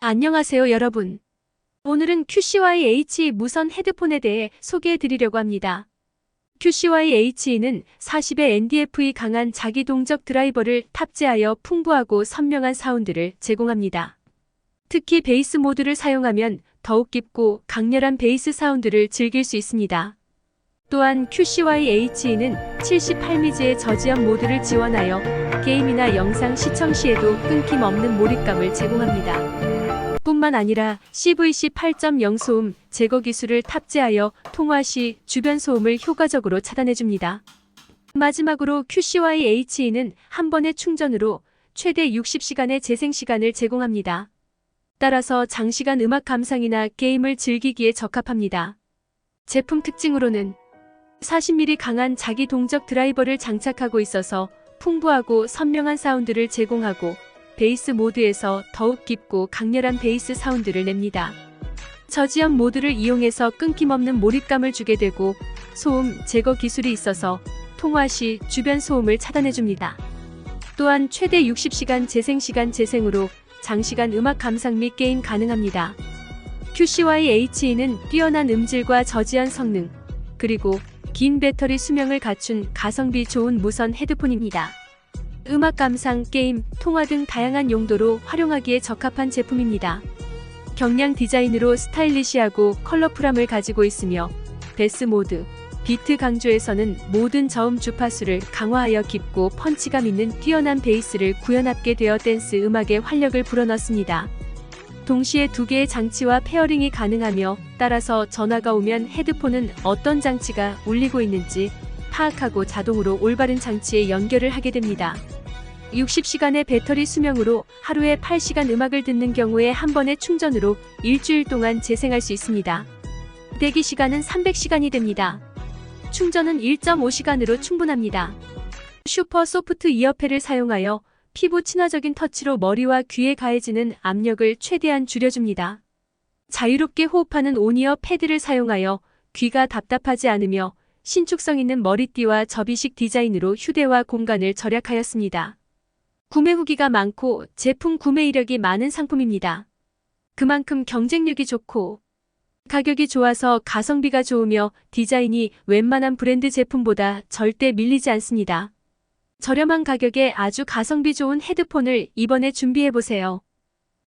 안녕하세요, 여러분. 오늘은 QCY-H 무선 헤드폰에 대해 소개해 드리려고 합니다. QCY-H는 40의 NDFE 강한 자기 동적 드라이버를 탑재하여 풍부하고 선명한 사운드를 제공합니다. 특히 베이스 모드를 사용하면 더욱 깊고 강렬한 베이스 사운드를 즐길 수 있습니다. 또한 QCY-H는 78미지의 저지연 모드를 지원하여 게임이나 영상 시청 시에도 끊김없는 몰입감을 제공합니다. 뿐만 아니라 CVC 8.0 소음 제거 기술을 탑재하여 통화 시 주변 소음을 효과적으로 차단해줍니다. 마지막으로 QCY-H는 한 번의 충전으로 최대 60시간의 재생 시간을 제공합니다. 따라서 장시간 음악 감상이나 게임을 즐기기에 적합합니다. 제품 특징으로는 40mm 강한 자기 동적 드라이버를 장착하고 있어서 풍부하고 선명한 사운드를 제공하고 베이스 모드에서 더욱 깊고 강렬한 베이스 사운드를 냅니다. 저지연 모드를 이용해서 끊김없는 몰입감을 주게 되고 소음 제거 기술이 있어서 통화 시 주변 소음을 차단해줍니다. 또한 최대 60시간 재생시간 재생으로 장시간 음악 감상 및 게임 가능합니다. QCY-H는 뛰어난 음질과 저지연 성능, 그리고 긴 배터리 수명을 갖춘 가성비 좋은 무선 헤드폰입니다. 음악 감상, 게임, 통화 등 다양한 용도로 활용하기에 적합한 제품입니다. 경량 디자인으로 스타일리시하고 컬러풀함을 가지고 있으며 베스 모드, 비트 강조에서는 모든 저음 주파수를 강화하여 깊고 펀치감 있는 뛰어난 베이스를 구현합게 되어 댄스 음악에 활력을 불어넣습니다. 동시에 두 개의 장치와 페어링이 가능하며 따라서 전화가 오면 헤드폰은 어떤 장치가 울리고 있는지 파악하고 자동으로 올바른 장치에 연결을 하게 됩니다. 60시간의 배터리 수명으로 하루에 8시간 음악을 듣는 경우에 한 번의 충전으로 일주일 동안 재생할 수 있습니다. 대기 시간은 300시간이 됩니다. 충전은 1.5시간으로 충분합니다. 슈퍼 소프트 이어패를 사용하여 피부 친화적인 터치로 머리와 귀에 가해지는 압력을 최대한 줄여줍니다. 자유롭게 호흡하는 오니어 패드를 사용하여 귀가 답답하지 않으며 신축성 있는 머리띠와 접이식 디자인으로 휴대와 공간을 절약하였습니다. 구매 후기가 많고 제품 구매 이력이 많은 상품입니다. 그만큼 경쟁력이 좋고 가격이 좋아서 가성비가 좋으며 디자인이 웬만한 브랜드 제품보다 절대 밀리지 않습니다. 저렴한 가격에 아주 가성비 좋은 헤드폰을 이번에 준비해보세요.